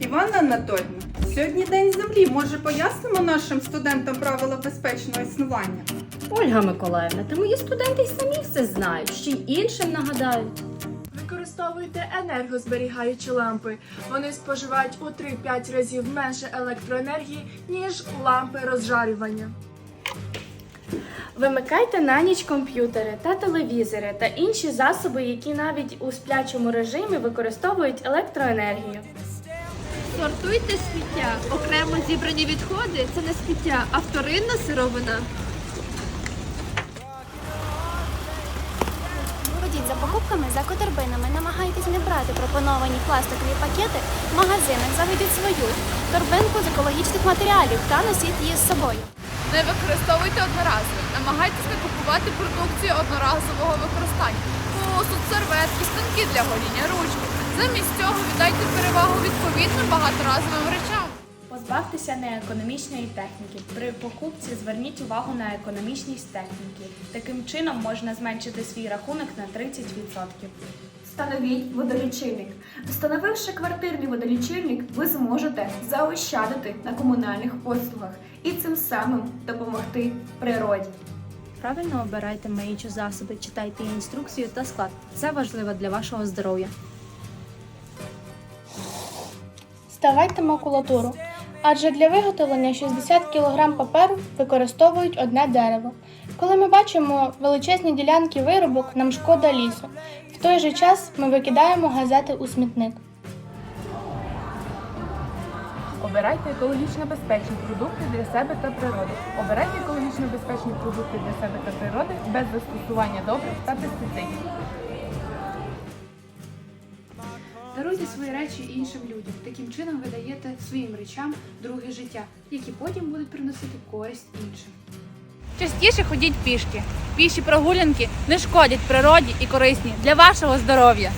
Іванна Анатольовна, сьогодні День землі. Може, пояснимо нашим студентам правила безпечного існування? Ольга Миколаївна, та мої студенти й самі все знають, ще й іншим нагадають. Використовуйте енергозберігаючі лампи. Вони споживають у 3-5 разів менше електроенергії, ніж лампи розжарювання. Вимикайте на ніч комп'ютери та телевізори та інші засоби, які навіть у сплячому режимі використовують електроенергію. Сортуйте сміття. Окремо зібрані відходи це не сміття, а вторинна сировина. Ходіть за покупками за которбинами. Намагайтесь не брати пропоновані пластикові пакети в магазинах. Заведіть свою торбинку з екологічних матеріалів та носіть її з собою. Не використовуйте одноразово. Намагайтесь не купувати продукцію одноразового використання. Посуд, серветки, станки для гоління, ручки. Замість цього віддайте перевагу відповідним багаторазовим речам. Позбавтеся неекономічної техніки. При покупці зверніть увагу на економічність техніки. Таким чином можна зменшити свій рахунок на 30%. Встановіть водолічильник. Встановивши квартирний водолічильник, ви зможете заощадити на комунальних послугах і цим самим допомогти природі. Правильно обирайте миючі засоби, читайте інструкцію та склад. Це важливо для вашого здоров'я. Ставайте макулатуру. Адже для виготовлення 60 кг паперу використовують одне дерево. Коли ми бачимо величезні ділянки виробок, нам шкода лісу. В той же час ми викидаємо газети у смітник. Обирайте екологічно безпечні продукти для себе та природи. Обирайте екологічно безпечні продукти для себе та природи без застосування добрив та пестицидів. Даруйте свої речі іншим людям. Таким чином ви даєте своїм речам друге життя, які потім будуть приносити користь іншим. Частіше ходіть пішки. Піші прогулянки не шкодять природі і корисні для вашого здоров'я.